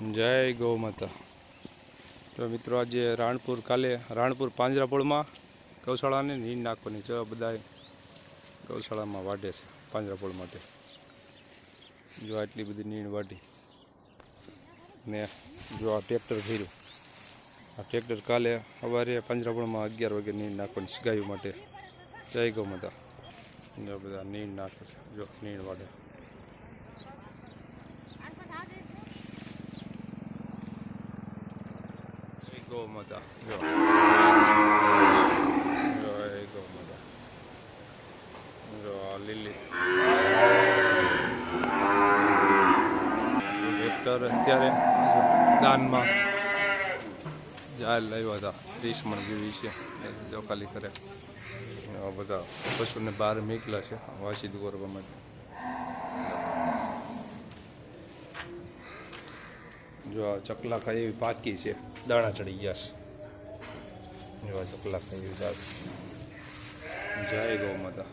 જય ગૌ માતા. તો મિત્રો આજે રાણપુર કાલે, રાણપુર પાંજરાપોળમાં ગૌશાળાને નીંદ નાખવાની છે. બધા ગૌશાળામાં વાઢે છે, પાંજરાપોળ માટે. જો આટલી બધી નીણ વાઢી ને જો આ ટ્રેક્ટર ફેર્યું. આ ટ્રેક્ટર કાલે સવારે પાંજરાપોળમાં અગિયાર વાગે નીંદ નાખવાની ગાયો માટે. જય ગૌ માતા. જો બધા નીંદ નાખે જો નીણ વાઢે. ગૌ માતા જો ગૌ માતા જો લીલી ટ્રેક્ટર અત્યારે દાનમાં જાલ લાવ્યા હતા ત્રીસ મણ જેવી છે જો ખાલી કરે બધા પશુને બહાર મેકલા છે વાસી દોરવા માટે જો આ ચકલા ખાય એવી પાકી છે. દાણા ચડી ગયા છે. જો આ ચકલા ખાઈ એવી જય ગૌ માતા.